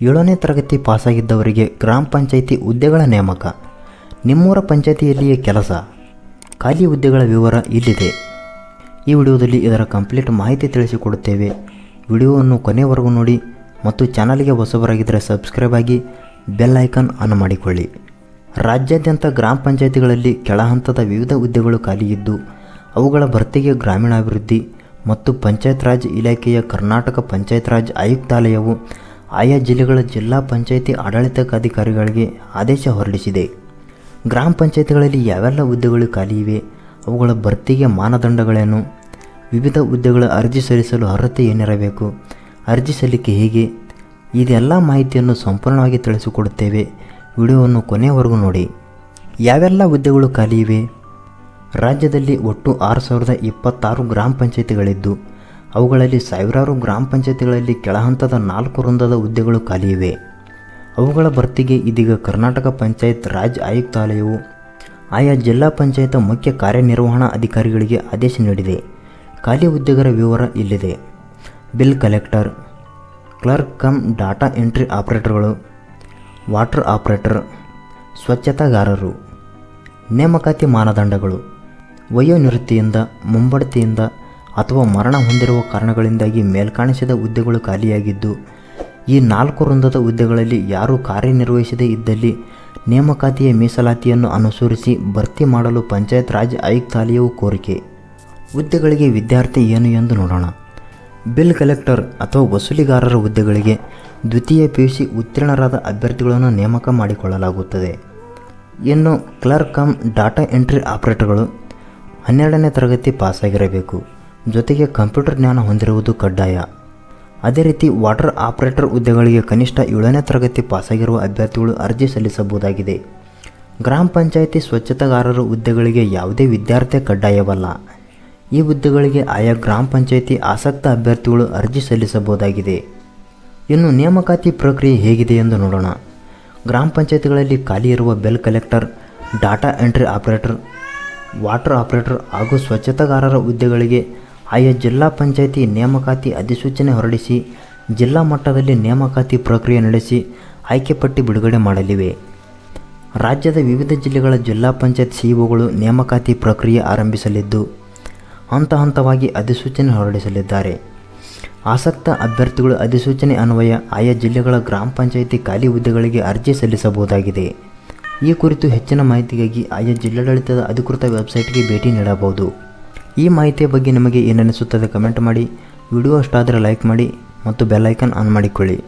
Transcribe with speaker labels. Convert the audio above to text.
Speaker 1: ಏಳನೇ ತರಗತಿ ಪಾಸಾಗಿದ್ದವರಿಗೆ ಗ್ರಾಮ ಪಂಚಾಯಿತಿ ಹುದ್ದೆಗಳ ನೇಮಕ. ನಿಮ್ಮೂರ ಪಂಚಾಯಿತಿಯಲ್ಲಿಯೇ ಕೆಲಸ. ಖಾಲಿ ಹುದ್ದೆಗಳ ವಿವರ ಇಲ್ಲಿದೆ. ಈ ವಿಡಿಯೋದಲ್ಲಿ ಇದರ ಕಂಪ್ಲೀಟ್ ಮಾಹಿತಿ ತಿಳಿಸಿಕೊಡುತ್ತೇವೆ. ವಿಡಿಯೋವನ್ನು ಕೊನೆವರೆಗೂ ನೋಡಿ ಮತ್ತು ಚಾನಲ್ಗೆ ಹೊಸಬರಾಗಿದ್ದರೆ ಸಬ್ಸ್ಕ್ರೈಬ್ ಆಗಿ ಬೆಲ್ ಐಕಾನ್ ಆನ್ ಮಾಡಿಕೊಳ್ಳಿ. ರಾಜ್ಯಾದ್ಯಂತ ಗ್ರಾಮ ಪಂಚಾಯಿತಿಗಳಲ್ಲಿ ಕೆಳ ಹಂತದ ವಿವಿಧ ಹುದ್ದೆಗಳು ಖಾಲಿಯಿದ್ದು ಅವುಗಳ ಭರ್ತಿಗೆ ಗ್ರಾಮೀಣಾಭಿವೃದ್ಧಿ ಮತ್ತು ಪಂಚಾಯತ್ ರಾಜ್ ಇಲಾಖೆಯ ಕರ್ನಾಟಕ ಪಂಚಾಯತ್ ರಾಜ್ ಆಯುಕ್ತಾಲಯವು ಆಯಾ ಜಿಲ್ಲೆಗಳ ಜಿಲ್ಲಾ ಪಂಚಾಯಿತಿ ಆಡಳಿತಾಧಿಕಾರಿಗಳಿಗೆ ಆದೇಶ ಹೊರಡಿಸಿದೆ. ಗ್ರಾಮ ಪಂಚಾಯಿತಿಗಳಲ್ಲಿ ಯಾವೆಲ್ಲ ಹುದ್ದೆಗಳು ಖಾಲಿ ಇವೆ, ಅವುಗಳ ಭರ್ತಿಗೆ ಮಾನದಂಡಗಳೇನು? ವಿವಿಧ ಹುದ್ದೆಗಳ ಅರ್ಜಿ ಸಲ್ಲಿಸಲು ಅರ್ಹತೆ ಏನಿರಬೇಕು? ಅರ್ಜಿ ಸಲ್ಲಿಕೆ ಹೇಗೆ? ಇದೆಲ್ಲ ಮಾಹಿತಿಯನ್ನು ಸಂಪೂರ್ಣವಾಗಿ ತಿಳಿಸಿಕೊಡುತ್ತೇವೆ. ವಿಡಿಯೋವನ್ನು ಕೊನೆಯವರೆಗೂ ನೋಡಿ. ಯಾವೆಲ್ಲ ಹುದ್ದೆಗಳು ಖಾಲಿ ಇವೆ? ರಾಜ್ಯದಲ್ಲಿ ಒಟ್ಟು ಆರು ಸಾವಿರದ ಇಪ್ಪತ್ತಾರು ಗ್ರಾಮ ಪಂಚಾಯಿತಿಗಳಿದ್ದು ಅವುಗಳಲ್ಲಿ ಸಾವಿರಾರು ಗ್ರಾಮ ಪಂಚಾಯಿತಿಗಳಲ್ಲಿ ಕೆಳಹಂತದ ನಾಲ್ಕು ವೃಂದದ ಹುದ್ದೆಗಳು ಖಾಲಿ ಇವೆ ಅವುಗಳ ಭರ್ತಿಗೆ ಇದೀಗ ಕರ್ನಾಟಕ ಪಂಚಾಯತ್ ರಾಜ್ ಆಯುಕ್ತಾಲಯವು, ಆಯಾ ಜಿಲ್ಲಾ ಪಂಚಾಯತ್ ಮುಖ್ಯ ಕಾರ್ಯನಿರ್ವಹಣಾ ಅಧಿಕಾರಿಗಳಿಗೆ ಆದೇಶ ನೀಡಿದೆ. ಖಾಲಿ ಹುದ್ದೆಗಳ ವಿವರ ಇಲ್ಲಿದೆ. Bill collector, clerk cum data entry ಆಪರೇಟರ್ಗಳು, ವಾಟರ್ ಆಪರೇಟರ್, ಸ್ವಚ್ಛತಾಗಾರರು, ನೇಮಕಾತಿ ಮಾನದಂಡಗಳು, ವಯೋನಿವೃತ್ತಿಯಿಂದ, ಮುಂಬಡ್ತಿಯಿಂದ ಅಥವಾ ಮರಣ ಹೊಂದಿರುವ ಕಾರಣಗಳಿಂದಾಗಿ ಮೇಲ್ಕಾಣಿಸಿದ ಹುದ್ದೆಗಳು ಖಾಲಿಯಾಗಿದ್ದು, ಈ ನಾಲ್ಕು ವೃಂದದ ಹುದ್ದೆಗಳಲ್ಲಿ ಯಾರು ಕಾರ್ಯನಿರ್ವಹಿಸದೇ ಇದ್ದಲ್ಲಿ ನೇಮಕಾತಿಯ ಮೀಸಲಾತಿಯನ್ನು ಅನುಸರಿಸಿ ಭರ್ತಿ ಮಾಡಲು ಪಂಚಾಯತ್ ರಾಜ್ ಆಯುಕ್ತಾಲಯವು ಕೋರಿಕೆ. ಹುದ್ದೆಗಳಿಗೆ ವಿದ್ಯಾರ್ಥಿ ಏನು ಎಂದು ನೋಡೋಣ. ಬಿಲ್ ಕಲೆಕ್ಟರ್ ಅಥವಾ ವಸೂಲಿಗಾರರ ಹುದ್ದೆಗಳಿಗೆ ದ್ವಿತೀಯ ಪಿ ಯು ಸಿ ಉತ್ತೀರ್ಣರಾದ ಅಭ್ಯರ್ಥಿಗಳನ್ನು ನೇಮಕ ಮಾಡಿಕೊಳ್ಳಲಾಗುತ್ತದೆ. ಇನ್ನು ಕ್ಲರ್ಕ್ ಕಮ್ ಡಾಟಾ ಎಂಟ್ರಿ ಆಪರೇಟರ್ಗಳು ಹನ್ನೆರಡನೇ ತರಗತಿ ಪಾಸಾಗಿರಬೇಕು. ಜೊತೆಗೆ ಕಂಪ್ಯೂಟರ್ ಜ್ಞಾನ ಹೊಂದಿರುವುದು ಕಡ್ಡಾಯ. ಅದೇ ರೀತಿ ವಾಟರ್ ಆಪರೇಟರ್ ಹುದ್ದೆಗಳಿಗೆ ಕನಿಷ್ಠ ಏಳನೇ ತರಗತಿ ಪಾಸಾಗಿರುವ ಅಭ್ಯರ್ಥಿಗಳು ಅರ್ಜಿ ಸಲ್ಲಿಸಬಹುದಾಗಿದೆ. ಗ್ರಾಮ ಪಂಚಾಯಿತಿ ಸ್ವಚ್ಛತಾಗಾರರ ಹುದ್ದೆಗಳಿಗೆ ಯಾವುದೇ ವಿದ್ಯಾರ್ಥಿ ಕಡ್ಡಾಯವಲ್ಲ. ಈ ಹುದ್ದೆಗಳಿಗೆ ಆಯಾ ಗ್ರಾಮ ಪಂಚಾಯಿತಿ ಆಸಕ್ತ ಅಭ್ಯರ್ಥಿಗಳು ಅರ್ಜಿ ಸಲ್ಲಿಸಬಹುದಾಗಿದೆ. ಇನ್ನು ನೇಮಕಾತಿ ಪ್ರಕ್ರಿಯೆ ಹೇಗಿದೆ ಎಂದು ನೋಡೋಣ. ಗ್ರಾಮ ಪಂಚಾಯಿತಿಗಳಲ್ಲಿ ಖಾಲಿ ಇರುವ bill collector, data entry operator, water operator ಹಾಗೂ ಸ್ವಚ್ಛತಾಗಾರರ ಹುದ್ದೆಗಳಿಗೆ ಆಯಾ ಜಿಲ್ಲಾ ಪಂಚಾಯಿತಿ ನೇಮಕಾತಿ ಅಧಿಸೂಚನೆ ಹೊರಡಿಸಿ, ಜಿಲ್ಲಾ ಮಟ್ಟದಲ್ಲಿ ನೇಮಕಾತಿ ಪ್ರಕ್ರಿಯೆ ನಡೆಸಿ, ಆಯ್ಕೆ ಪಟ್ಟಿ ಬಿಡುಗಡೆ ಮಾಡಲಿವೆ. ರಾಜ್ಯದ ವಿವಿಧ ಜಿಲ್ಲೆಗಳ ಜಿಲ್ಲಾ ಪಂಚಾಯತ್ ಸಿಇಒಗಳು ನೇಮಕಾತಿ ಪ್ರಕ್ರಿಯೆ ಆರಂಭಿಸಲಿದ್ದು, ಹಂತ ಹಂತವಾಗಿ ಅಧಿಸೂಚನೆ ಹೊರಡಿಸಲಿದ್ದಾರೆ. ಆಸಕ್ತ ಅಭ್ಯರ್ಥಿಗಳು ಅಧಿಸೂಚನೆ ಅನ್ವಯ ಆಯಾ ಜಿಲ್ಲೆಗಳ ಗ್ರಾಮ ಪಂಚಾಯಿತಿ ಖಾಲಿ ಹುದ್ದೆಗಳಿಗೆ ಅರ್ಜಿ ಸಲ್ಲಿಸಬಹುದಾಗಿದೆ. ಈ ಕುರಿತು ಹೆಚ್ಚಿನ ಮಾಹಿತಿಗಾಗಿ ಆಯಾ ಜಿಲ್ಲಾಡಳಿತದ ಅಧಿಕೃತ ವೆಬ್ಸೈಟ್ಗೆ ಭೇಟಿ ನೀಡಬಹುದು. ಈ ಮಾಹಿತಿಯ ಬಗ್ಗೆ ನಿಮಗೆ ಏನನ್ನಿಸುತ್ತದೆ ಕಮೆಂಟ್ ಮಾಡಿ. ವಿಡಿಯೋ ಅಷ್ಟಾದರೆ ಲೈಕ್ ಮಾಡಿ ಮತ್ತು ಬೆಲ್ ಐಕನ್ ಆನ್ ಮಾಡಿಕೊಳ್ಳಿ.